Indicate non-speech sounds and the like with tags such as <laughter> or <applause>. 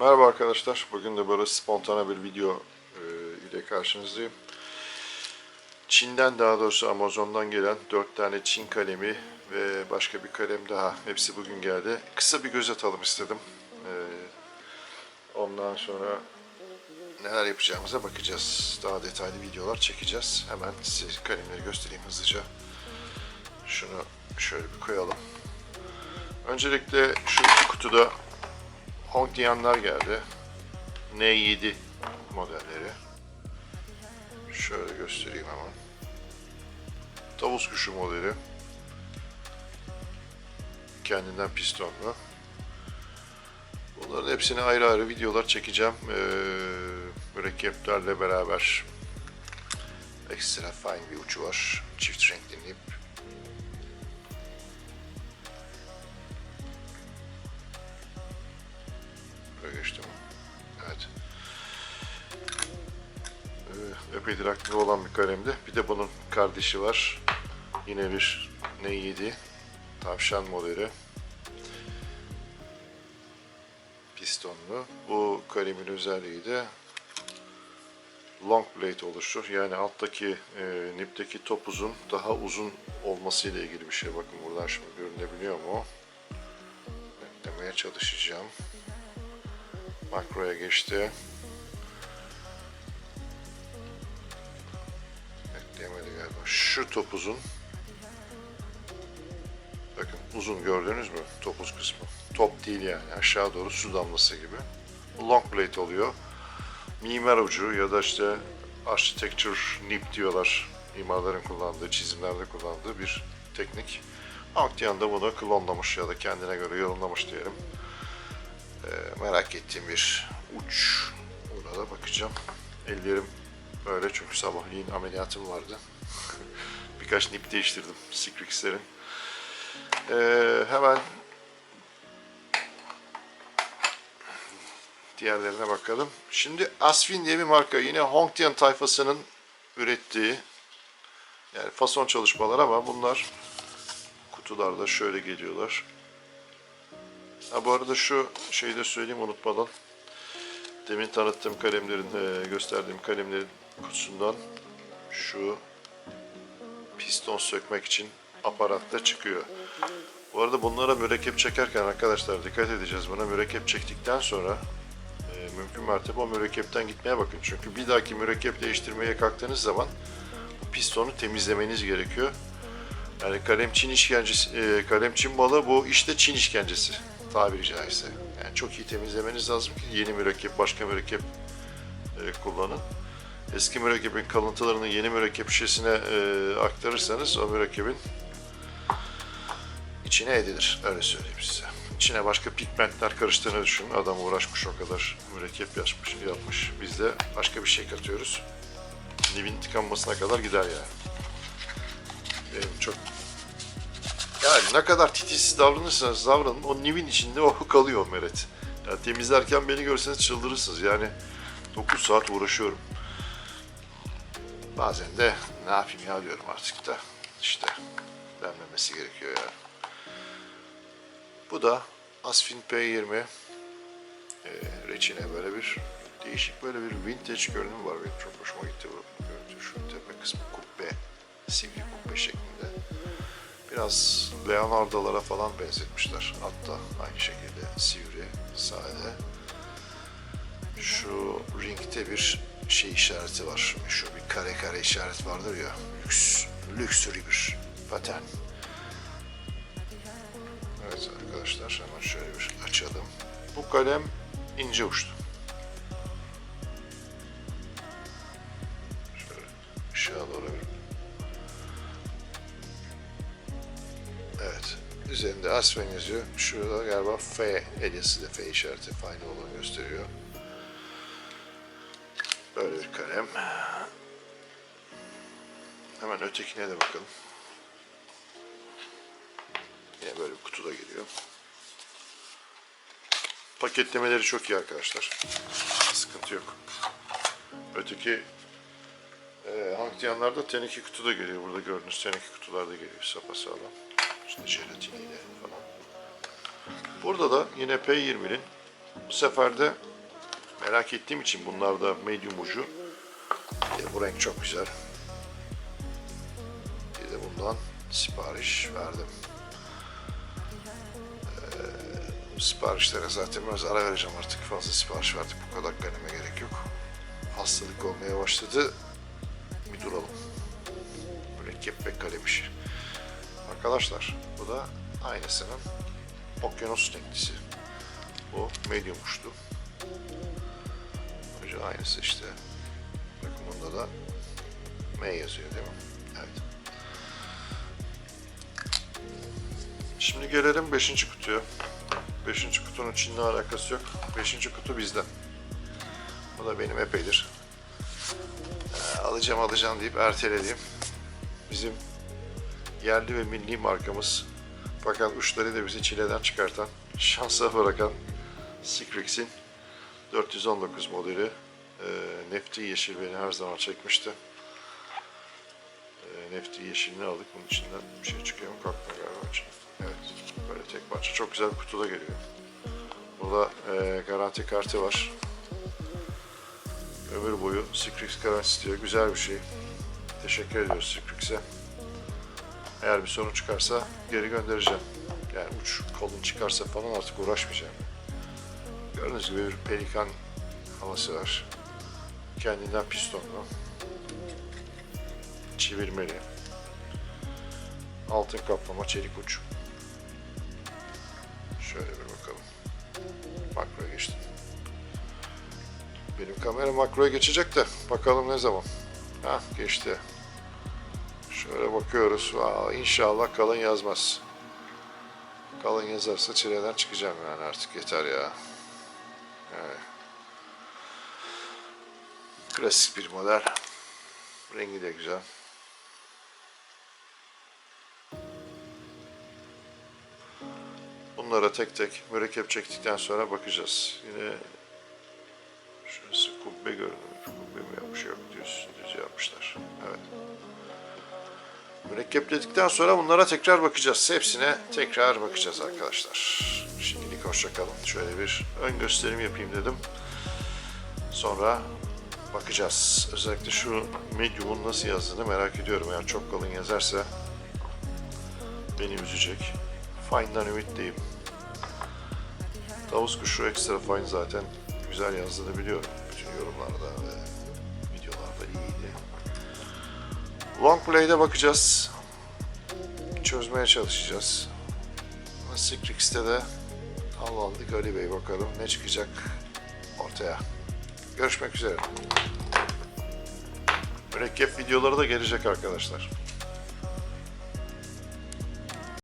Merhaba arkadaşlar. Bugün de böyle spontane bir video e, ile karşınızdayım. Çin'den daha doğrusu Amazon'dan gelen 4 tane Çin kalemi ve başka bir kalem daha. Hepsi bugün geldi. Kısa bir göz atalım istedim. E, ondan sonra neler yapacağımıza bakacağız. Daha detaylı videolar çekeceğiz. Hemen size kalemleri göstereyim hızlıca. Şunu şöyle bir koyalım. Öncelikle şu kutuda Hongdianlar geldi. N7 modelleri. Şöyle göstereyim hemen. Tavus kuşu modeli. Kendinden pistonlu. Bunların hepsini ayrı ayrı videolar çekeceğim. Ee, mürekkeplerle beraber. Ekstra fine bir ucu var. Çift renkli ip. Böyle geçti mi? Evet. Ee, epeydir aklımda olan bir kalemdi. Bir de bunun kardeşi var. Yine bir N7 tavşan modeli. Pistonlu. Bu kalemin özelliği de long blade oluşur. Yani alttaki e, nipteki topuzun daha uzun olması ile ilgili bir şey. Bakın buradan şimdi görünebiliyor mu? Beklemeye çalışacağım. Makroya geçti. Bekleyemedi galiba. Şu topuzun bakın uzun gördünüz mü topuz kısmı. Top değil yani aşağı doğru su damlası gibi. Long blade oluyor. Mimar ucu ya da işte architecture nip diyorlar. Mimarların kullandığı, çizimlerde kullandığı bir teknik. Aktiyan da bunu klonlamış ya da kendine göre yorumlamış diyelim. Ee, merak ettiğim bir uç. Ona da bakacağım. Ellerim böyle çünkü sabahleyin ameliyatım vardı. <laughs> Birkaç nip değiştirdim Sikrix'lerin. Ee, hemen diğerlerine bakalım. Şimdi Asfin diye bir marka. Yine Hongtian tayfasının ürettiği yani fason çalışmalar ama bunlar kutularda şöyle geliyorlar. Ha bu arada şu şeyi de söyleyeyim unutmadan. Demin tanıttığım kalemlerin, e, gösterdiğim kalemlerin kutusundan şu piston sökmek için aparatta çıkıyor. Bu arada bunlara mürekkep çekerken arkadaşlar dikkat edeceğiz buna. Mürekkep çektikten sonra e, mümkün mertebe o mürekkepten gitmeye bakın. Çünkü bir dahaki mürekkep değiştirmeye kalktığınız zaman bu pistonu temizlemeniz gerekiyor. Yani kalem Çin işkencesi, e, kalem Çin balığı bu işte Çin işkencesi tabiri caizse. Yani çok iyi temizlemeniz lazım ki yeni mürekkep, başka mürekkep e, kullanın. Eski mürekkebin kalıntılarını yeni mürekkep şişesine e, aktarırsanız o mürekkebin içine edilir. Öyle söyleyeyim size. İçine başka pigmentler karıştığını düşünün. Adam uğraşmış o kadar mürekkep yapmış, yapmış. Biz de başka bir şey katıyoruz. Nibin tıkanmasına kadar gider yani. Benim çok yani ne kadar titizsiz davranırsanız davranın o nivin içinde o <laughs> kalıyor meret. Yani temizlerken beni görseniz çıldırırsınız. Yani 9 saat uğraşıyorum. Bazen de ne yapayım ya diyorum artık da. İşte denmemesi gerekiyor yani. Bu da Asfin P20 e, reçine böyle bir değişik böyle bir vintage görünüm var. Benim çok hoşuma gitti bu görüntü. Şu tepe kısmı kubbe, sivri kubbe şeklinde. Biraz Leonardo'lara falan benzetmişler. Hatta aynı şekilde sivri, sade. Şu ringte bir şey işareti var. Şu bir kare kare işaret vardır ya. Lüks, lüksürü bir patern. Evet arkadaşlar hemen şöyle bir açalım. Bu kalem ince uçlu. Üzerinde Aspen yazıyor. Şurada galiba F hediyesi de F işareti fayda olduğunu gösteriyor. Böyle bir kalem. Hemen ötekine de bakalım. Yine böyle bir kutuda geliyor. Paketlemeleri çok iyi arkadaşlar. Sıkıntı yok. Öteki e, Hangtiyanlarda teneke kutuda geliyor. Burada gördüğünüz teneke kutularda geliyor sapasağlam. İşte jelatiniyle falan. Burada da yine P20'nin Bu sefer de merak ettiğim için bunlar da medium ucu. De bu renk çok güzel. Bir de bundan sipariş verdim. Ee, siparişlere zaten biraz ara vereceğim artık. Fazla sipariş verdik. Bu kadar kaleme gerek yok. Hastalık olmaya başladı. Bir duralım. Mürekkep ve kalem işi. Arkadaşlar bu da aynısının okyanus renklisi. Bu medium uçlu. Ucu aynısı işte. Bakın bunda da M yazıyor değil mi? Evet. Şimdi gelelim 5. kutuya. 5. kutunun Çin'le alakası yok. 5. kutu bizden. Bu da benim epeydir. Ee, alacağım alacağım deyip ertelediğim bizim yerli ve milli markamız fakat uçları da bizi çileden çıkartan, şansa bırakan Sikrix'in 419 modeli. E, nefti yeşil beni her zaman çekmişti. E, nefti yeşilini aldık. Bunun içinden bir şey çıkıyor mu? Kalkmıyor galiba. Evet. Böyle tek parça. Çok güzel bir kutuda geliyor. Burada e, garanti kartı var. Ömür boyu Sikrix garantisi diyor. Güzel bir şey. Teşekkür ediyoruz Sikrix'e. Eğer bir sorun çıkarsa geri göndereceğim. Yani uç kolun çıkarsa falan artık uğraşmayacağım. Gördüğünüz gibi bir pelikan havası var. Kendinden pistonlu. Çevirmeli. Altın kaplama çelik uç. Şöyle bir bakalım. Makroya geçtim. Benim kamera makroya geçecek de bakalım ne zaman. Ha geçti. Şöyle bakıyoruz. Aa, inşallah kalın yazmaz. Kalın yazarsa çileden çıkacağım yani artık yeter ya. Evet. Klasik bir model. Rengi de güzel. Bunlara tek tek mürekkep çektikten sonra bakacağız. Yine şurası kubbe görünüyor. Mürekkepledikten sonra bunlara tekrar bakacağız. Hepsine tekrar bakacağız arkadaşlar. Şimdilik hoşçakalın. Şöyle bir ön gösterim yapayım dedim. Sonra bakacağız. Özellikle şu medium'un nasıl yazdığını merak ediyorum. Eğer çok kalın yazarsa beni üzecek. Fine'dan ümitliyim. Tavus kuşu ekstra fine zaten güzel yazdığını biliyorum. Bütün yorumlarda ve videolarda iyiydi. Long play'de bakacağız. Çözmeye çalışacağız. Sikrix'te de Allandık Ali Bey bakalım ne çıkacak ortaya. Görüşmek üzere. Mürekkep videoları da gelecek arkadaşlar.